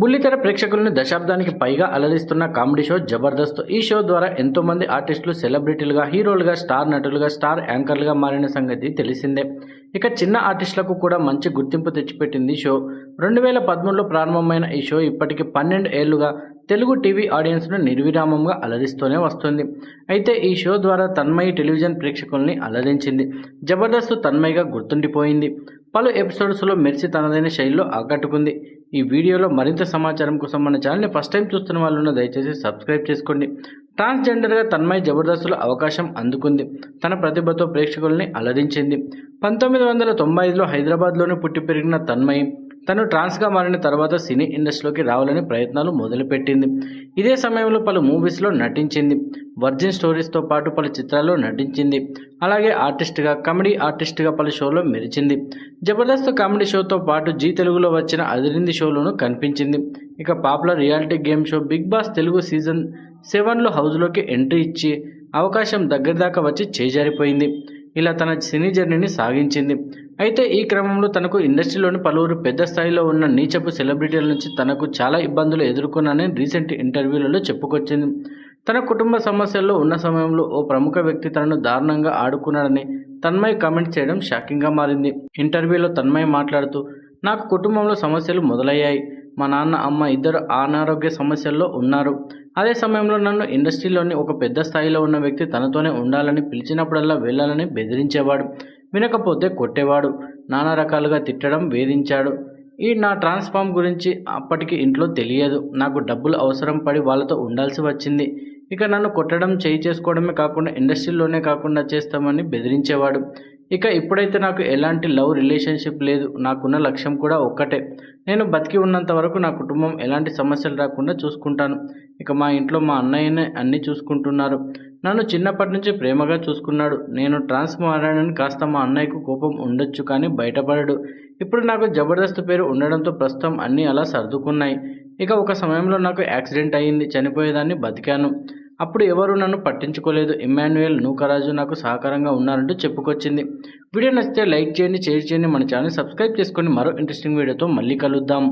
బుల్లితెర ప్రేక్షకులను దశాబ్దానికి పైగా అలరిస్తున్న కామెడీ షో జబర్దస్త్. ఈ షో ద్వారా ఎంతో మంది ఆర్టిస్టులు సెలబ్రిటీలుగా హీరోలుగా స్టార్ నటులుగా స్టార్ యాంకర్లుగా మారిన సంగతి తెలిసిందే. ఇక చిన్న ఆర్టిస్టులకు కూడా మంచి గుర్తింపు తెచ్చిపెట్టింది ఈ షో. రెండు వేల పదమూడులో ప్రారంభమైన ఈ షో ఇప్పటికి పన్నెండు ఏళ్ళుగా తెలుగు టీవీ ఆడియన్స్ను నిర్విరామంగా అలరిస్తూనే వస్తుంది. అయితే ఈ షో ద్వారా తన్మయి టెలివిజన్ ప్రేక్షకుల్ని అలరించింది. జబర్దస్త్ తన్మయిగా గుర్తుండిపోయింది. పలు ఎపిసోడ్స్లో మెర్సి తనదైన శైలిలో ఆకట్టుకుంది. ఈ వీడియోలో మరింత సమాచారం కోసం మన ఛానల్ని ఫస్ట్ టైం చూస్తున్న వాళ్ళున్న దయచేసి సబ్స్క్రైబ్ చేసుకోండి. ట్రాన్స్జెండర్గా తన్మయ్ జబర్దస్త్లో అవకాశం అందుకుంది. తన ప్రతిభతో ప్రేక్షకుల్ని అలరించింది. పంతొమ్మిది వందల తొంభై ఐదులో హైదరాబాద్లోనే పుట్టి పెరిగిన తన్మయ్ తను ట్రాన్స్గా మారిన తర్వాత సినీ ఇండస్ట్రీలోకి రావాలని ప్రయత్నాలు మొదలుపెట్టింది. ఇదే సమయంలో పలు మూవీస్లో నటించింది. వర్జిన్ స్టోరీస్తో పాటు పలు చిత్రాల్లో నటించింది. అలాగే ఆర్టిస్ట్గా కామెడీ ఆర్టిస్ట్గా పలు షోలో మెరిచింది. జబర్దస్త్ కామెడీ షోతో పాటు జీ తెలుగులో వచ్చిన అదిరింది షోలోనూ కనిపించింది. ఇక popular reality game show Bigg Boss Telugu season సెవెన్లో హౌస్లోకి ఎంట్రీ ఇచ్చి అవకాశం దగ్గర దాకా వచ్చి చేజారిపోయింది. ఇలా తన సినీ జర్నీని సాగించింది. అయితే ఈ క్రమంలో తనకు ఇండస్ట్రీలోని పలువురు పెద్ద స్థాయిలో ఉన్న నీచపు సెలబ్రిటీల నుంచి తనకు చాలా ఇబ్బందులు ఎదుర్కొన్నానని రీసెంట్ ఇంటర్వ్యూలలో చెప్పుకొచ్చింది. తన కుటుంబ సమస్యల్లో ఉన్న సమయంలో ఓ ప్రముఖ వ్యక్తి తనను దారుణంగా ఆడుకున్నాడని తన్మయ్ కామెంట్ చేయడం షాకింగ్గా మారింది. ఇంటర్వ్యూలో తన్మయ్ మాట్లాడుతూ నాకు కుటుంబంలో సమస్యలు మొదలయ్యాయి. మా నాన్న అమ్మ ఇద్దరు అనారోగ్య సమస్యల్లో ఉన్నారు. అదే సమయంలో నన్ను ఇండస్ట్రీలోని ఒక పెద్ద స్థాయిలో ఉన్న వ్యక్తి తనతోనే ఉండాలని పిలిచినప్పుడల్లా వెళ్ళాలని బెదిరించేవాడు. వినకపోతే కొట్టేవాడు. నానా రకాలుగా తిట్టడం వేధించాడు. ఈ నా ట్రాన్స్ఫార్మ్ గురించి అప్పటికి ఇంట్లో తెలియదు. నాకు డబ్బులు అవసరం పడి వాళ్ళతో ఉండాల్సి వచ్చింది. ఇక నన్ను కొట్టడం చేయి చేసుకోవడమే కాకుండా ఇండస్ట్రీలోనే కాకుండా చేస్తామని బెదిరించేవాడు. ఇక ఇప్పుడైతే నాకు ఎలాంటి లవ్ రిలేషన్షిప్ లేదు. నాకున్న లక్ష్యం కూడా ఒక్కటే. నేను బతికి ఉన్నంత వరకు నా కుటుంబం ఎలాంటి సమస్యలు రాకుండా చూసుకుంటాను. ఇక మా ఇంట్లో మా అన్నయ్యనే అన్నీ చూసుకుంటున్నారు. నన్ను చిన్నప్పటి నుంచి ప్రేమగా చూసుకున్నాడు. నేను ట్రాన్స్ మారానని కాస్త మా అన్నయ్యకు కోపం ఉండొచ్చు కానీ బయటపడడు. ఇప్పుడు నాకు జబర్దస్త్ పేరు ఉండడంతో ప్రస్తుతం అన్నీ అలా సర్దుకున్నాయి. ఇక ఒక సమయంలో నాకు యాక్సిడెంట్ అయ్యింది చనిపోయేదాన్ని బతికాను. అప్పుడు ఎవరు నన్ను పట్టించుకోలేదు. ఇమాన్యుయల్ నూకరాజు నాకు సహకారంగా ఉన్నారంటూ చెప్పుకొచ్చింది. వీడియో నచ్చితే లైక్ చేయండి షేర్ చేయండి మన ఛానల్ సబ్స్క్రైబ్ చేసుకొని మరో ఇంట్రెస్టింగ్ వీడియోతో మళ్ళీ కలుద్దాం.